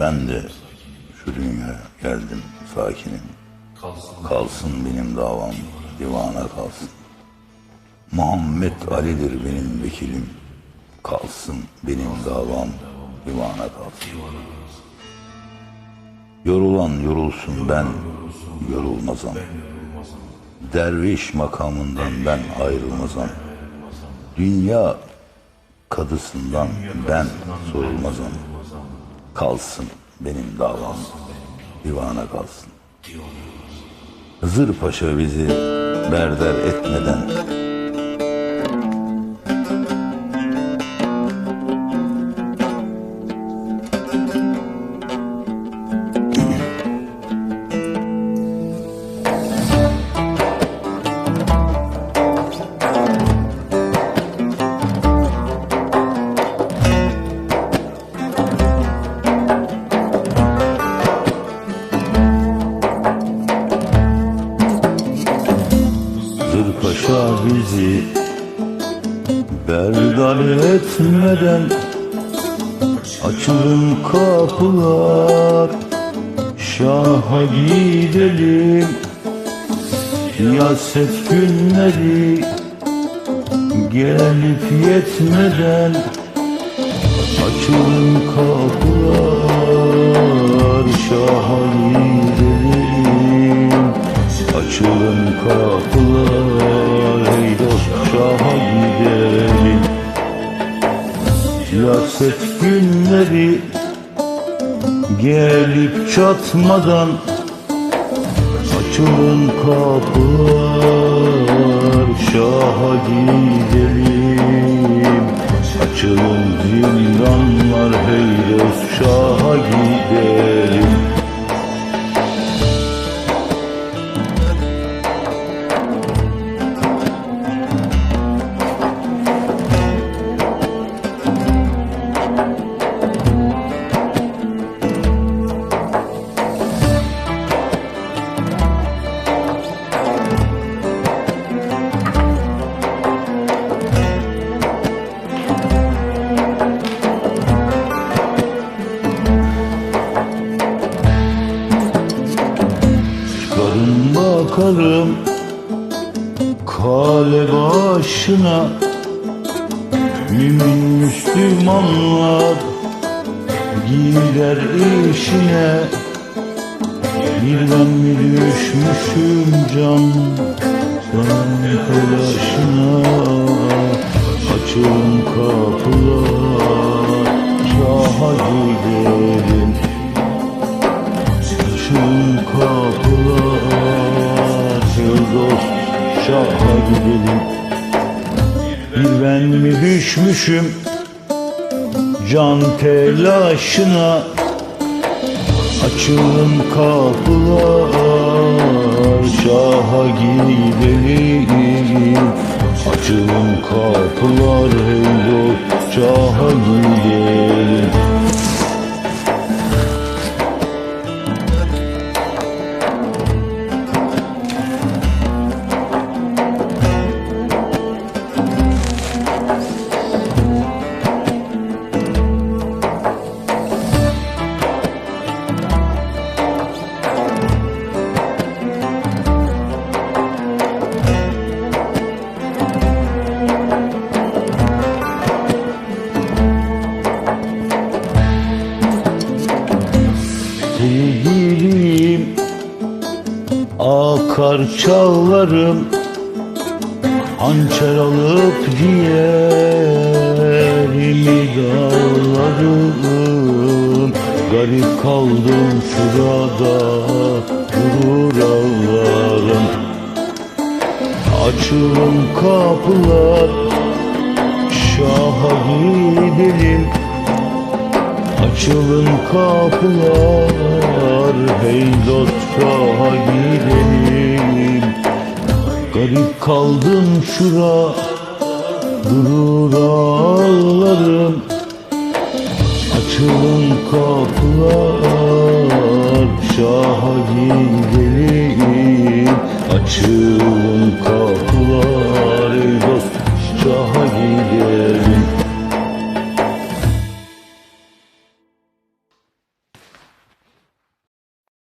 Ben de şu dünyaya geldim sakinim. Kalsın benim davam divana kalsın. Muhammed Ali'dir benim vekilim. Kalsın benim davam divana kalsın. Yorulan yorulsun ben yorulmazam. Derviş makamından ben ayrılmazam. Dünya kadısından ben sorulmazam. Kalsın benim davam divana kalsın. Hızır Paşa bizi berder etmeden berdar etmeden Açılın kapılar Şaha gidelim. Siyaset günleri Gelip yetmeden Açılın kapılar Şaha gidelim. Açılın kapılar Siyaset günleri Gelip çatmadan Açılın kapılar Şaha gidelim. Açılın zindanlar Hey bakalım kale başına. Mümin Müslümanlar gider işine. Birden mi düşmüşüm can Senin telaşına? Açın kapılar şaha gidelim. Bir ben mi düşmüşüm Can telaşına? Açın kapılar Şaha gidelim. Açın kapılar Hey dost şaha gidelim Akar çağlarım Hançer alıp ciğerimi dağlarım. Garip kaldım şurada Durur ağlarım Açılın kapılar Şaha gidelim. Açılın kapılar Hey dost şaha gidelim Kaldım şura Durur ağlarım. Açılın kapılar Şaha gidelim Açılın kapılar